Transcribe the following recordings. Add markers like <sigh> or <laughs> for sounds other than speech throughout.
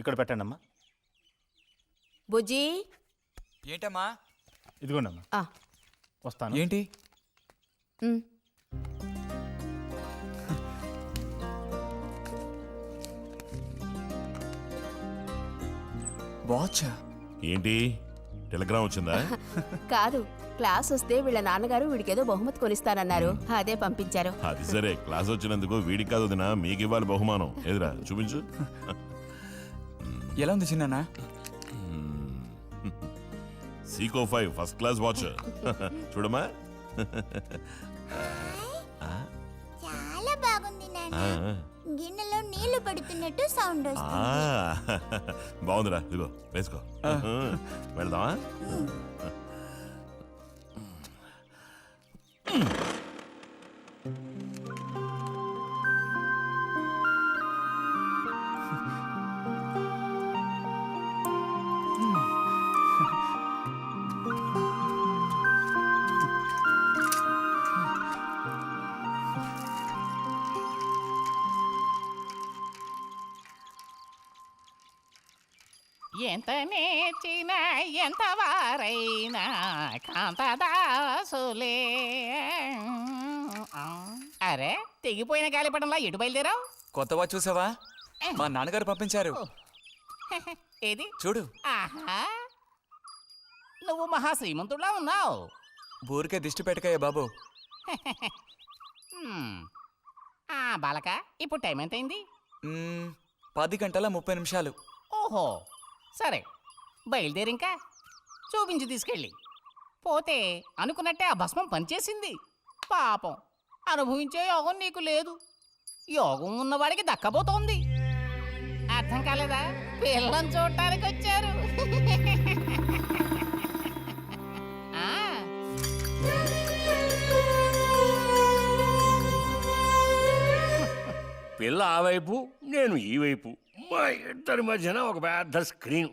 ఇక్కడ పెట్టండి అమ్మా బుజ్జి. ఏంటమ్మా? ఇదిగోండి అమ్మా ఆ, వస్తాను. ఏంటి? ఉమ్. వాచా? ఏంటి? టెలిగ్రామ్ వచ్చిందా? <laughs> కాదు క్లాస్ వస్తే వీళ్ళ నాన్నగారు వీడికేదో బహుమతి కొనిస్తానన్నారు. అదే పంపించారు. అది సరే క్లాస్ వచ్చినందుకు వీడికి కాదు వదినా మీకు ఇవ్వాలి బహుమానం. ఎదురా చూపించు. <laughs> ఎలా ఉంది చిన్న Seiko five first class watch చూడమ్మా. చాలా బాగుంది నాన్న. గిన్నెలో నీళ్ళు పడుతున్నట్టు సౌండ్ వస్తుంది. బాగుందిరా. ఇదిగో వేసుకో. వెళ్దామా? ఎంత నేర్చిన ఎంత వారైనా కాంతదాసులే అరే తెగిపోయిన గాలిపటంలా ఎటు బయలుదేరావు కొత్త వాచ్ చూసావా మా నాన్నగారు పంపించారు. <laughs> ఏది? చూడు. ఆహా. నువ్వు మహా శ్రీమంతుడులా ఉన్నావు? ఊరికే దిష్టి పెట్టకయ్యా బాబు. <laughs> ఆ బాలక ఇప్పుడు టైం ఎంతైంది మ్మ్, పది గంటల ముప్పై నిమిషాలు. ఓహో. సరే బయలుదేరింకా? చూపించి తీసుకెళ్ళి. పోతే అనుకున్నట్టే ఆ భస్మం పనిచేసింది. పాపం అనుభవించే యోగం నీకు లేదు. యోగం ఉన్నవాడికి దక్కబోతోంది. అర్థం కాలేదా? పిల్లని చూడటానికి వచ్చారు. పిల్ల ఆ వైపు నేను ఈ వైపు. మా ఇద్దరి మధ్యన ఒక పెద్ద స్క్రీన్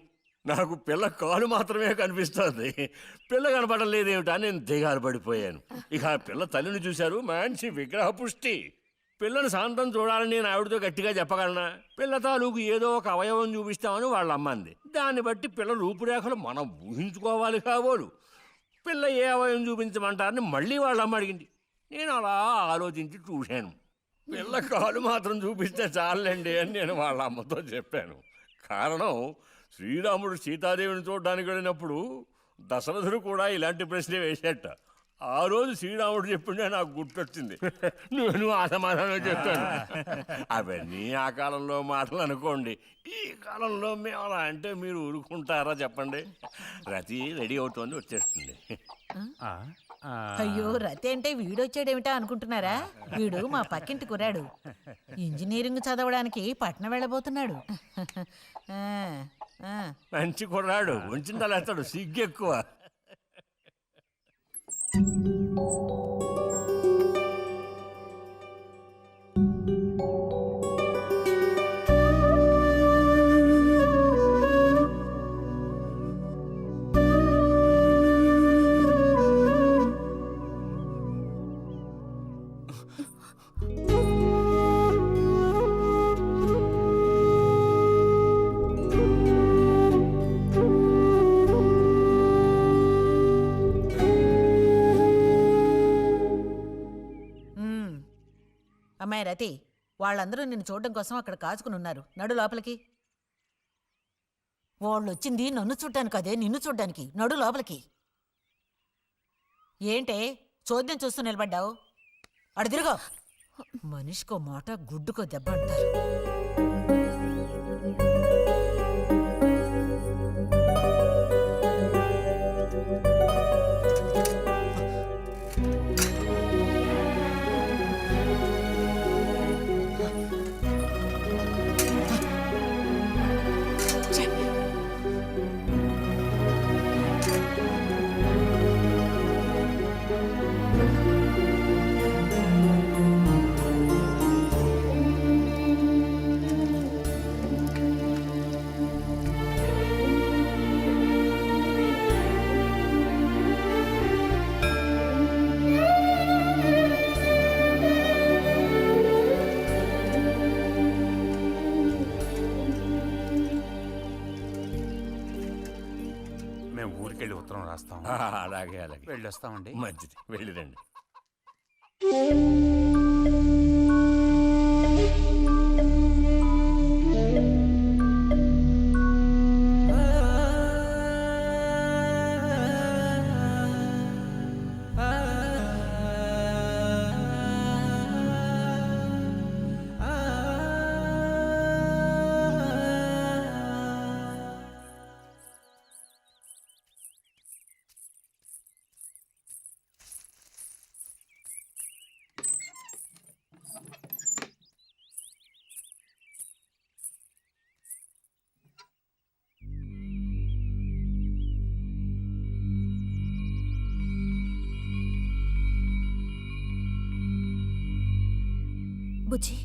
నాకు పిల్ల కాలు మాత్రమే కనిపిస్తోంది. పిల్ల కనపడడం లేదేమిటా నేను దిగాలు పడిపోయాను. ఇక ఆ పిల్ల తల్లిని చూశారు. మంచి విగ్రహ పుష్టి. పిల్లను శాంతం చూడాలని నేను ఆవిడతో గట్టిగా చెప్పగలనా? పిల్ల తాలూకు ఏదో ఒక అవయవం చూపిస్తామని వాళ్ళ అమ్మంది దాన్ని బట్టి పిల్ల రూపురేఖలు మనం ఊహించుకోవాలి కాబోలు. పిల్ల ఏ అవయవం చూపించమంటారని మళ్ళీ వాళ్ళ అమ్మ అడిగింది. నేను అలా ఆలోచించి చూశాను. పిల్ల కాలు మాత్రం చూపిస్తే చాలండి అని నేను వాళ్ళ అమ్మతో చెప్పాను. కారణం శ్రీరాముడు సీతాదేవిని చూడడానికి వెళ్ళినప్పుడు దశరథుడు కూడా ఇలాంటి ప్రశ్నే వేసేట. ఆ రోజు శ్రీరాముడు చెప్పిండే నాకు గుర్తొచ్చింది. నేను ఆ సమాధానం చెప్పాను <laughs> అవన్నీ ఆ కాలంలో మాటలు అనుకోండి. ఈ కాలంలో మేము అలా అంటే మీరు ఊరుకుంటారా చెప్పండి. రతి రెడీ అవుతోంది వచ్చేస్తుంది. ఆ, ఆ, అయ్యో రతి అంటే వీడొచ్చాడేమిటా అనుకుంటున్నారా? వీడు మా పక్కింటి కురాడు ఇంజనీరింగ్ చదవడానికి పట్నం వెళ్ళబోతున్నాడు. ఆ, ఆ. మంచి కుర్రాడు ఉంచిందలేస్తాడు సిగ్గు ఎక్కువ ఉమ్. అమ్మాయి రతి వాళ్ళందరూ నిన్ను చూడడం కోసం అక్కడ కాచుకుని ఉన్నారు. నడు లోపలికి. వాళ్ళు వచ్చింది నన్ను చూడ్డానికి అదే నిన్ను చూడ్డానికి. నడు లోపలికి. ఏంటే? చోద్యం చూస్తూ నిలబడ్డావు? అడు తిరుగో. మనిషికో మాట గుడ్డుకో దెబ్బ అంటారు. ఊరికెళ్ళి ఉత్తరం రాస్తాం. ఆ, అలాగే అలాగే. వెళ్ళొస్తామండి. మంచిది. వెళ్ళిరండి బుజ్జి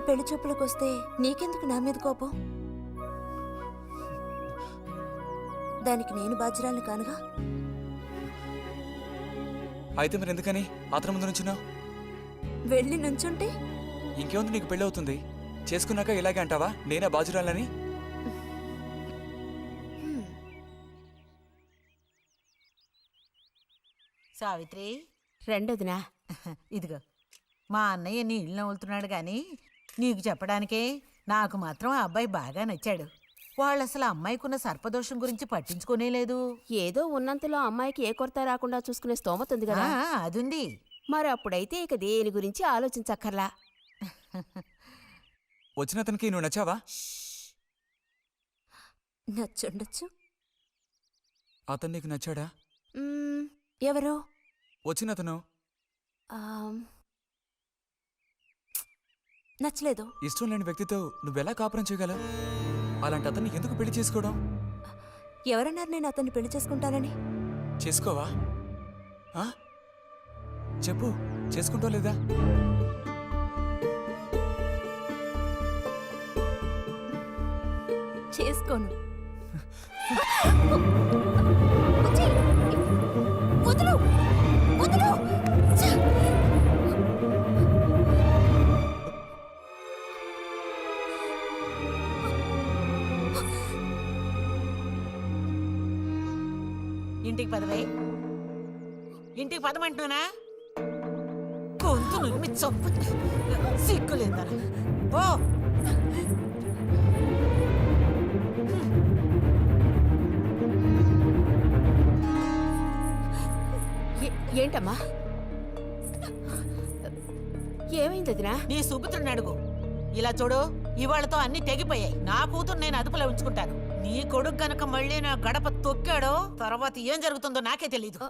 వాళ్ళ పెళ్ళి చూపులకు వస్తే నీకెందుకు నా మీద కోపం? దానికి నేను బాధ్యురాలు కానుగా? అయితే మరి ఎందుకని? అతని ముందు నుంచున్నావు? వెళ్ళి నుంచుంటే? ఇంకేముంది నీకు పెళ్ళి అవుతుంది చేసుకున్నాక ఇలాగే అంటావా? నేనే బాజురాలని సావిత్రి. రెండోదినా. ఇదిగో మా అన్నయ్య నీ ఇల్లు నవ్వులుతున్నాడు కానీ నీకు చెప్పడానికే నాకు మాత్రం ఆ అబ్బాయి బాగా నచ్చాడు. వాళ్ళు అసలు అమ్మాయికున్న సర్పదోషం గురించి పట్టించుకోనే లేదు. ఏదో ఉన్నంతలో అమ్మాయికి ఏ కొరత రాకుండా చూసుకునే స్తోమత ఉంది ఆ, కదా అదుంది. మరి అప్పుడైతే ఇక దేని గురించి ఆలోచించక్కర్లా. వచ్చిన అతనికి నువ్వు నచ్చావా? నచ్చుండొచ్చు. అతను నీకు నచ్చాడా? ఎవరు? వచ్చిన అతను నచ్చలేదు. ఇష్టం లేని వ్యక్తితో నువ్వెలా కాపురం చేయగలవు అలాంటి అతన్ని ఎందుకు పెళ్ళి చేసుకోవడం? ఎవరన్నారు నేను అతన్ని పెళ్ళి చేసుకుంటానని? చేసుకోవా? ఆ? చెప్పు చేసుకుంటావు లేదా? చేసుకోను. <laughs> ఇంటికి పదవే. ఇంటికి పదమంటున్నానా గొంతు నులిమి చంపు సిగ్గులేదా ఓ ఏంటమ్మా? ఏమైంది వదినా నీ సుపుత్రుని అడుగు. ఇలా చూడు ఇవాళతో అన్ని తెగిపోయాయి. నా కూతురు నేను అదుపులో ఉంచుకుంటాను. నీ కొడుకు గనక మళ్ళీ నా గడప తొక్కాడో తర్వాత ఏం జరుగుతుందో నాకే తెలీదు.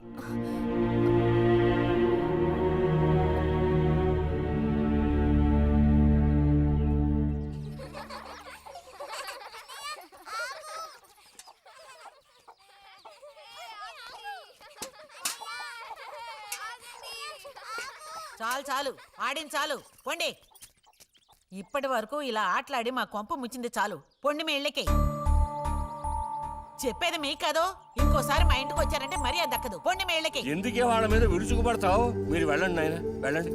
చాలు చాలు ఆడింది చాలు పొండి. ఇప్పటి వరకు ఇలా ఆటలాడి మా కొంప ముచ్చింది చాలు పొండి మీ ఇళ్ళకి. చెప్పేది మీ కాదో. ఇంకోసారి మా ఇంటికి వచ్చారంటే మరీ అది దక్కదు. పొండి మీ ఇళ్ళకి. ఎందుకే వాళ్ళ మీద విరుచుకుపడతావు? మీరు వెళ్ళండి నాయన వెళ్ళండి.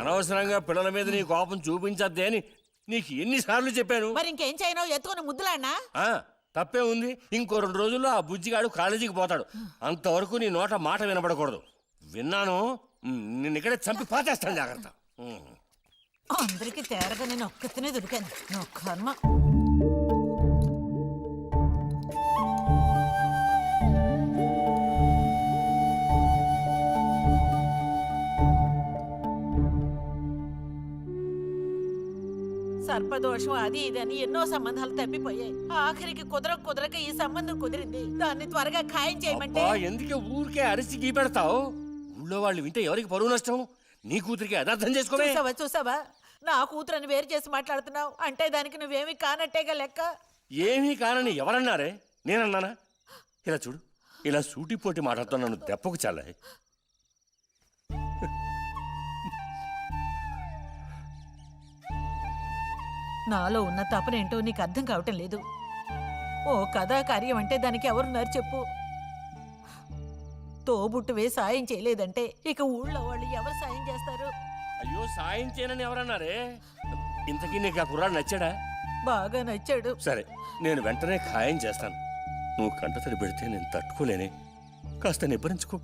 అనవసరంగా పిల్లల మీద నీ కోపం చూపించద్దే అని నీకు ఎన్నిసార్లు చెప్పాను. మరి ఇంకేం చేయను? ఎత్తుకుని ముద్దులాడినా? తప్పే ఉంది. ఇంకో రెండు రోజుల్లో ఆ బుజ్జిగాడు కాలేజీకి పోతాడు. అంతవరకు నీ నోట మాట వినపడకూడదు విన్నాను. నిన్ను ఇక్కడే చంపి పాతేస్తాను జాగ్రత్త. అందరికి తేరగా నేను ఒక్కతినే దొరికాను. నా కర్మ. సర్పదోషం అది ఇది అని ఎన్నో సంబంధాలు తప్పిపోయాయి. ఆఖరికి కుదరక కుదరక ఈ సంబంధం కుదిరింది. దాన్ని త్వరగా ఖాయం చేయమంటే అబ్బా ఎందుకే ఊరికే అరిసి గీ పెడతావు? ఊళ్ళో వాళ్ళు వింటే ఎవరికి పరువు నష్టం? నీ కూతురికి అదర్థం చేసుకోవే. చూసావా చూసావా? నా కూతురని వేరు చేసి మాట్లాడుతున్నావు. అంటే దానికి నువ్వేమీ కానట్టేగా లెక్క? ఏమీ కానని ఎవరన్నారే? నేనన్నానా? ఇలా చూడు ఇలా సూటిపోటి మాటలతో నన్ను దెప్పకు చాలా నాలో ఉన్న తపనేంటో నీకు అర్థం కావటం లేదు. ఓ కథా కార్యం అంటే దానికి ఎవరున్నారు చెప్పు. తోబుట్టువే సాయం చేయలేదంటే ఇక ఊళ్ళో వాళ్ళు ఎవరు సాయం చేస్తారు? అయ్యో సాయం చేయనని ఎవరన్నారే? ఇంతకీ నీకు ఆ కుర్రాడు నచ్చాడా? బాగా నచ్చాడు. సరే నేను వెంటనే ఖాయం చేస్తాను. నువ్వు కంటతడి పెడితే నేను తట్టుకోలేనే. కాస్త నిబ్బరించుకో.